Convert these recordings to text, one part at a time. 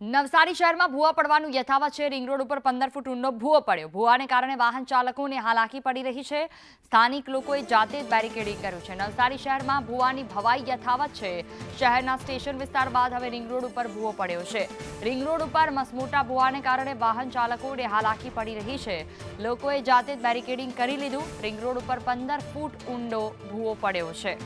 નવસારી શહેરમાં ભૂવા પડવાનું યથાવત છે. રિંગ રોડ ઉપર પંદર ફૂટ ઊંડો ભૂવો પડ્યો. ભૂવાને કારણે વાહન ચાલકોને હાલાકી પડી રહી છે. સ્થાનિક લોકોએ જાતે જ બેરિકેડિંગ કર્યું છે. નવસારી શહેરમાં ભૂવાની ભવાઈ યથાવત છે. શહેરના સ્ટેશન વિસ્તાર બાદ હવે રિંગ રોડ ઉપર ભૂવો પડ્યો છે. રિંગ રોડ ઉપર મસમોટા ભૂવાને કારણે વાહન ચાલકોને હાલાકી પડી રહી છે. લોકોએ જાતે જ બેરિકેડિંગ કરી લીધું. રિંગ રોડ ઉપર પંદર ફૂટ ઊંડો ભૂવો પડ્યો છે.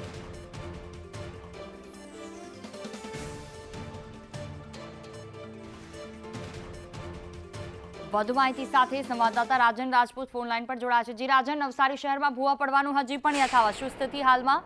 વધુ માહિતી સાથે સંવાદદાતા રાજન રાજપૂત ફોન લાઇન પર જોડાયા છે. જી રાજન, નવસારી શહેરમાં ભૂવા પડવાનું હજી પણ યથાવત. શું સ્થિતિ હાલમાં?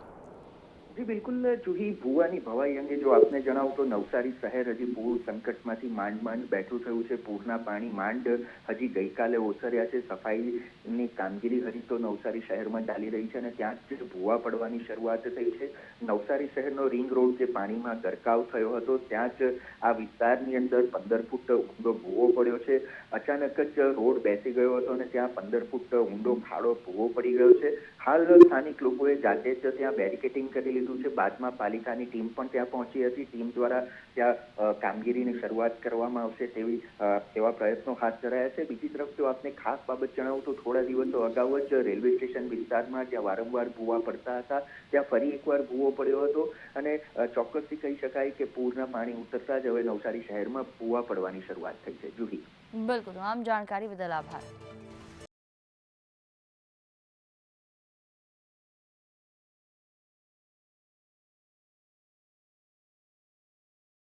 જી, બિલકુલ. જુહી ભુવાની ભવાઈ અંગે જો આપને જણાવું તો નવસારી શહેર હજી પૂર સંકટમાંથી માંડ માંડ બેઠું થયું છે. પૂરના પાણી માંડ હજી ગઈકાલે ઓસર્યા છે. સફાઈની કામગીરી હજી તો નવસારી શહેરમાં ચાલી રહી છે અને ત્યાં જ ભૂવા પડવાની શરૂઆત થઈ છે. નવસારી શહેરનો રિંગ રોડ જે પાણીમાં ગરકાવ થયો હતો, ત્યાં જ આ વિસ્તારની અંદર પંદર ફૂટ ઊંડો ભૂવો પડ્યો છે. અચાનક જ રોડ બેસી ગયો હતો અને ત્યાં પંદર ફૂટ ઊંડો ખાડો ભૂવો પડી ગયો છે. હાલ સ્થાનિક લોકોએ જાતે જ ત્યાં બેરિકેટિંગ કરી લીધું છે, બાદમાં પાલિકાની ટીમ પણ ત્યાં પહોંચી હતી. ટીમ દ્વારા ત્યાં કામગીરીની શરૂઆત કરવામાં આવશે તેવી એવા પ્રયત્નો હાથ ધરાયા છે. બીજી તરફ જો આપને ખાસ બાબત જણાવું તો થોડા દિવસો અગાઉ જ રેલવે સ્ટેશન વિસ્તારમાં જ્યાં વારંવાર ભૂવા પડતા હતા, ત્યાં ફરી એકવાર ભૂવો પડ્યો હતો અને ચોક્કસથી કહી શકાય કે પૂરના પાણી ઉતરતા જ હવે નવસારી શહેરમાં ભૂવા પડવાની શરૂઆત થઈ છે. જુહી. બિલકુલ. આમ જાણકારી બદલ આભાર.